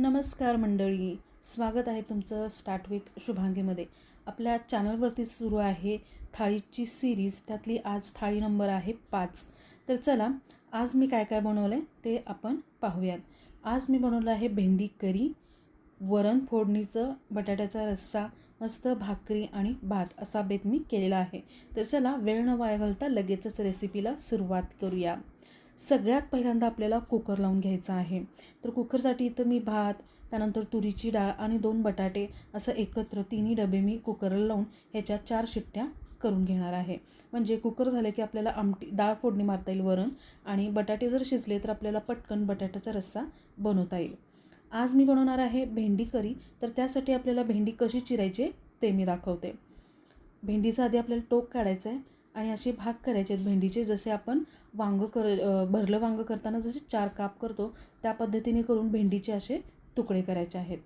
नमस्कार मंडळी. स्वागत आहे तुमचं स्टार्ट विथ शुभांगीमध्ये. आपल्या चॅनलवरती सुरू आहे थाळीची सिरीज त्यातली आज थाळी नंबर आहे पाच. तर चला आज मी काय काय बनवलं आहे ते आपण पाहूयात. आज मी बनवलं आहे भेंडी करी वरण फोडणीचं बटाट्याचा रस्सा मस्त भाकरी आणि भात असा बेत मी केलेला आहे. तर चला वेळ न वाया घालता लगेचच रेसिपीला सुरुवात करूया. सगळ्यात पहिल्यांदा आपल्याला कुकर लावून घ्यायचा आहे. तर कुकरसाठी इथं मी भात त्यानंतर तुरीची डाळ आणि दोन बटाटे असं एकत्र तिन्ही डबे मी कुकरला लावून ह्याच्या चार शिट्ट्या करून घेणार आहे. म्हणजे कुकर झाले की आपल्याला आमटी डाळ फोडणी मारता येईल वरण आणि बटाटे जर शिजले तर आपल्याला पटकन बटाट्याचा रस्सा बनवता येईल. आज मी बनवणार आहे भेंडी करी तर त्यासाठी आपल्याला भेंडी कशी चिरायची ते मी दाखवते. भेंडीचा आधी आपल्याला टोक काढायचं आहे आणि असे भाग करायचे आहेत. भेंडीचे जसे आपण वांगं कर भरलं वांगं करताना जसे चार काप करतो त्या पद्धतीने करून भेंडीचे असे तुकडे करायचे आहेत.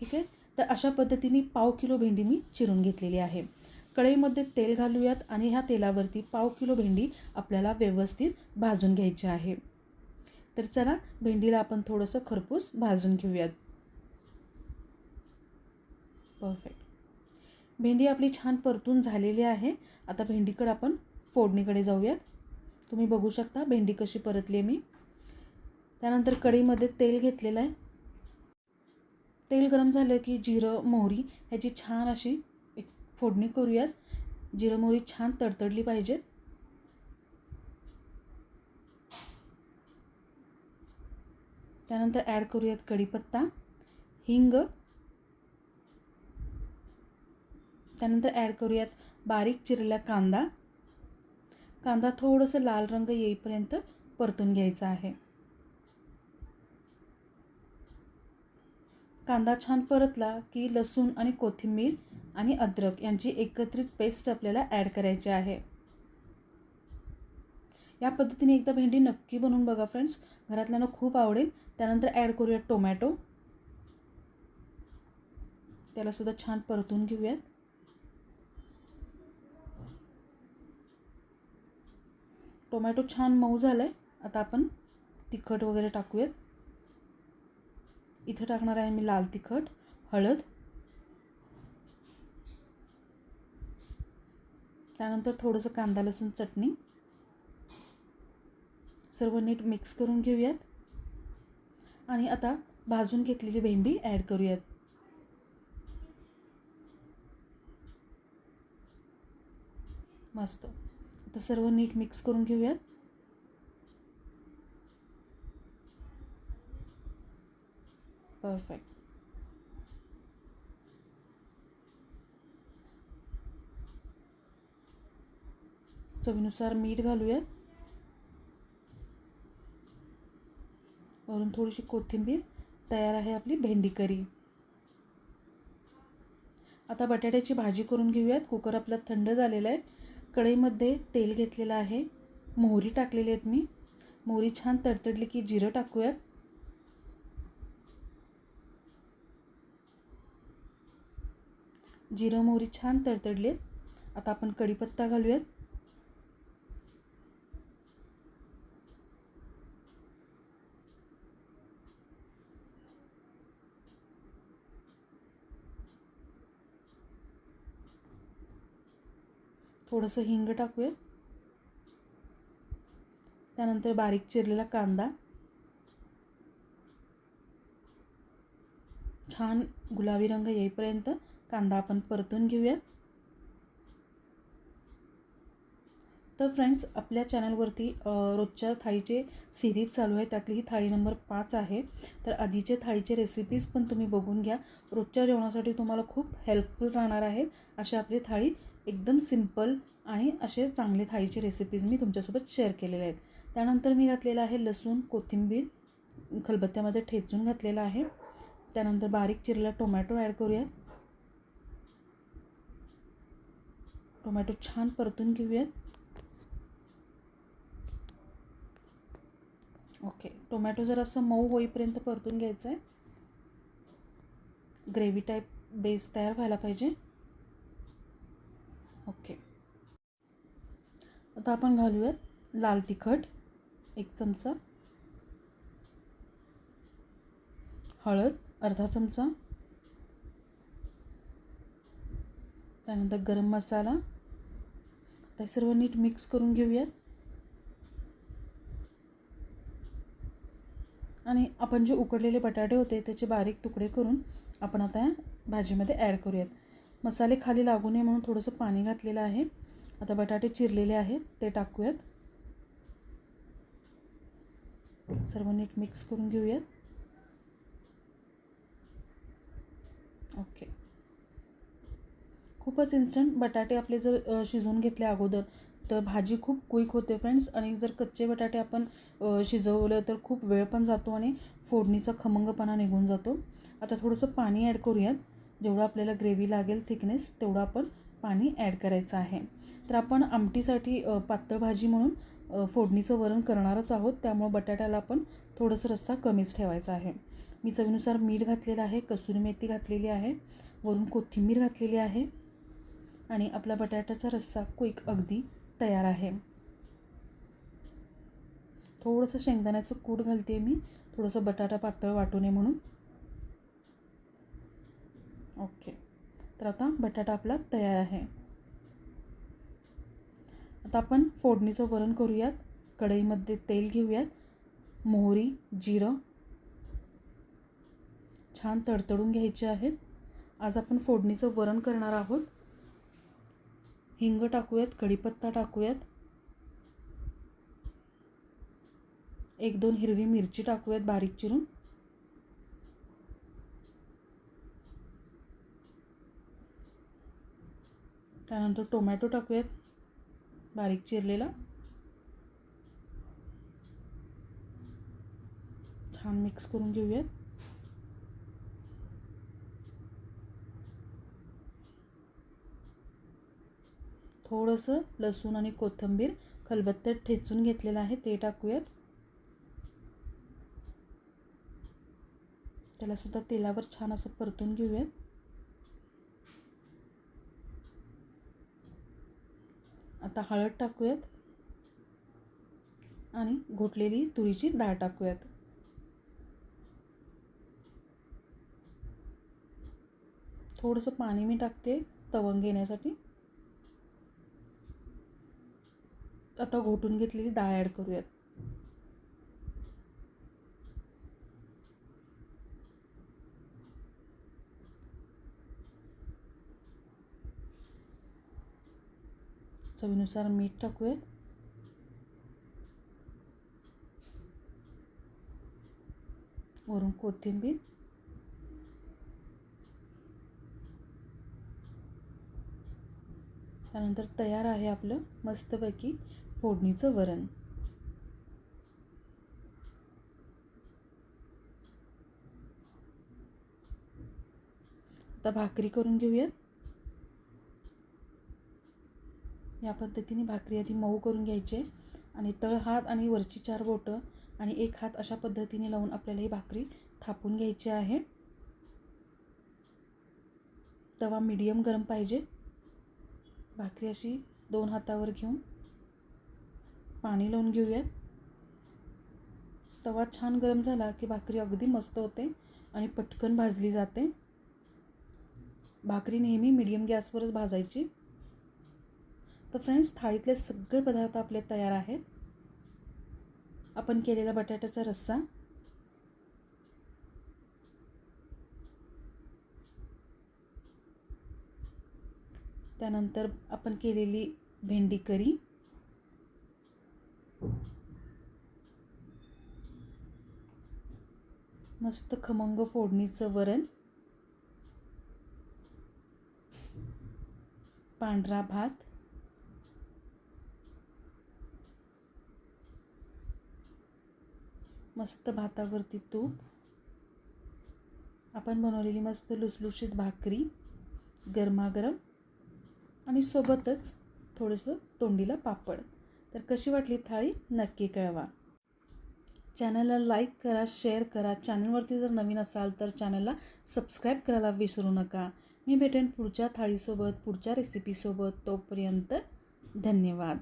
ठीक आहे? तर अशा पद्धतीने पाव किलो भेंडी मी चिरून घेतलेली आहे. कढईमध्ये तेल घालूयात आणि ह्या तेलावरती पाव किलो भेंडी आपल्याला व्यवस्थित भाजून घ्यायची आहे. तर चला भेंडीला आपण थोडंसं खरपूस भाजून घेऊयात. परफेक्ट भेंडी आपली छान परतून झालेली आहे. आता भेंडीकडे आपण फोडणीकडे जाऊयात. तुम्ही बघू शकता भेंडी कशी परतली आहे मी. त्यानंतर कढीमध्ये तेल घेतलेलं आहे. तेल गरम झालं की जिरं मोहरी ह्याची छान अशी एक फोडणी करूयात. जिरं मोहरी छान तडतडली पाहिजेत. त्यानंतर ॲड करूयात कढीपत्ता हिंग. त्यानंतर ॲड करूयात बारीक चिरलेला कांदा. कांदा थोडंसं लाल रंग येईपर्यंत परतून घ्यायचा आहे. कांदा छान परतला की लसूण आणि कोथिंबीर आणि अद्रक यांची एकत्रित पेस्ट आपल्याला ॲड करायची आहे. या पद्धतीने एकदा भेंडी नक्की बनवून बघा फ्रेंड्स. घरातल्यांना खूप आवडेल. त्यानंतर ॲड करूयात टोमॅटो. त्यालासुद्धा छान परतून घेऊयात. टोमॅटो छान मऊ झाला आहे आता आपण तिखट वगैरे टाकूयात. इथं टाकणार आहे मी लाल तिखट हळद. त्यानंतर थोडंसं कांदा लसूण चटणी. सर्व नीट मिक्स करून घेऊयात. आणि आता भाजून घेतलेली भेंडी ॲड करूयात. मस्त. आता सर्व नीट मिक्स करून घेऊयात. परफेक्ट चवीनुसार मीठ घालूयात. वरून थोडीशी कोथिंबीर तयार आहे आपली भेंडी करी. आता बटाट्याची भाजी करून घेऊयात. कुकर आपला थंड झालेला आहे. कढईमध्ये तेल घेतलेलं आहे. मोहरी टाकलेली आहेत मी. मोहरी छान तडतडली की जिरं टाकूयात. जिरं मोहरी छान तडतडले. आता आपण कढीपत्ता घालूयात. थोडंसं हिंग टाकूया. त्यानंतर बारीक चिरलेला कांदा. छान गुलाबी रंग येईपर्यंत कांदा आपण परतून घेऊयात तर फ्रेंड्स आपल्या चॅनलवरती रोजच्या थाळीचे सिरीज चालू आहे. त्यातली ही थाळी नंबर पाच आहे. तर आधीचे थाळीचे रेसिपीज पण तुम्ही बघून घ्या. रोजच्या जेवणासाठी तुम्हाला खूप हेल्पफुल राहणार आहेत अशी आपली थाळी. एकदम सिंपल आणि असे चांगले थाळीचे रेसिपीज मी तुमच्यासोबत शेअर केलेले आहेत. त्यानंतर मी घातलेलं आहे लसूण कोथिंबीर खलबत्त्यामध्ये ठेचून घातलेला आहे. त्यानंतर बारीक चिरलेला टोमॅटो ॲड करूयात. टोमॅटो छान परतून घेऊयात. ओके टोमॅटो जर असं मऊ होईपर्यंत परतून घ्यायचं आहे ग्रेव्ही टाईप बेस तयार व्हायला पाहिजे ओके आता आपण घालूयात लाल तिखट एक चमचा. हळद अर्धा चमचा. त्यानंतर गरम मसाला. ते सर्व नीट मिक्स करून घेऊयात. आणि आपण जे उकडलेले बटाटे होते त्याचे बारीक तुकडे करून आपण आता भाजीमध्ये ॲड करूयात. मसाले खाली लागू नये म्हणून थोडंसं पाणी घातलेलं आहे. आता बटाटे चिरलेले आहेत ते टाकूयात. सर्व नीट मिक्स करून घेऊयात. ओके खूपच इन्स्टंट बटाटे आपले जर शिजवून घेतले अगोदर तर भाजी खूप क्विक होते फ्रेंड्स आणि जर कच्चे बटाटे आपण शिजवलं तर खूप वेळ पण जातो आणि फोडणीचा खमंगपणा निघून जातो. आता थोडंसं पाणी ॲड करूयात. जेवढं आपल्याला ग्रेव्ही लागेल थिकनेस तेवढं आपण पाणी ॲड करायचं आहे. तर आपण आमटीसाठी पातळ भाजी म्हणून फोडणीचं वरण करणारच आहोत. त्यामुळं बटाट्याला आपण थोडंसं रस्सा कमीच ठेवायचा आहे. मी चवीनुसार मीठ घातलेलं आहे कसुरी मेथी घातलेली आहे वरून कोथिंबीर घातलेली आहे आणि आपला बटाट्याचा रस्सा क्विक अगदी तयार आहे. थोडंसं शेंगदाण्याचं कूट घालते मी. थोडंसं बटाटा पातळ वाटू नये म्हणून. ओके. तर आता बटाटा आपला तयार आहे. आता आपण फोडणीचं वरण करूयात. कढईमध्ये तेल घेऊयात. मोहरी जिरं छान तडतडून घ्यायचे आहेत. आज आपण फोडणीचं वरण करणार आहोत. हिंग टाकूयात कढीपत्ता टाकूयात. एक दोन हिरवी मिरची टाकूयात बारीक चिरून. त्यानंतर टोमॅटो टाकूयात बारीक चिरलेला. छान मिक्स करून घेऊयात. थोडंसं लसूण आणि कोथिंबीर खलबत्त्यात ठेचून घेतलेलं आहे ते टाकूयात. त्याला सुद्धा तेलावर छान असं परतून घेऊयात. आता हळद टाकूयात. आणि घोटलेली तुरीची डाळ टाकूयात. थोडंसं पाणी मी टाकते तवंग घेण्यासाठी. आता घोटून घेतलेली डाळ ॲड करूयात. चवीनुसार मीठ टाकूयात. वरून कोथिंबीर. त्यानंतर तयार आहे आपलं मस्तपैकी फोडणीचं वरण. आता भाकरी करून घेऊयात. या पद्धतीने भाकरी आधी मऊ करून घ्यायचे आणि तळ हात आणि वरची चार बोटं आणि एक हात अशा पद्धतीने लावून आपल्याला ही भाकरी थापून घ्यायची आहे. तवा मीडियम गरम पाहिजे. भाकरी अशी दोन हातावर घेऊन पाणी लावून घेऊयात. तवा छान गरम झाला की भाकरी अगदी मस्त होते आणि पटकन भाजली जाते. भाकरी नेहमी मीडियम गॅसवरच भाजायची. तर फ्रेंड्स थाळीतले सगळे पदार्थ आपले तयार आहेत. आपण केलेला बटाट्याचा रस्सा. त्यानंतर आपण केलेली भेंडी करी. मस्त खमंग फोडणीचं वरण. पांढरा भात. मस्त भातावरती तूप. आपण बनवलेली मस्त लुसलुशीत भाकरी गरमागरम आणि सोबतच थोडंसं तोंडीला पापड. तर कशी वाटली थाळी? नक्की कळवा. चॅनलला लाईक करा शेअर करा. चॅनलवरती जर नवीन असाल तर चॅनलला सबस्क्राईब करायला विसरू नका. मी भेटेन पुढच्या थाळीसोबत पुढच्या रेसिपीसोबत. तोपर्यंत धन्यवाद.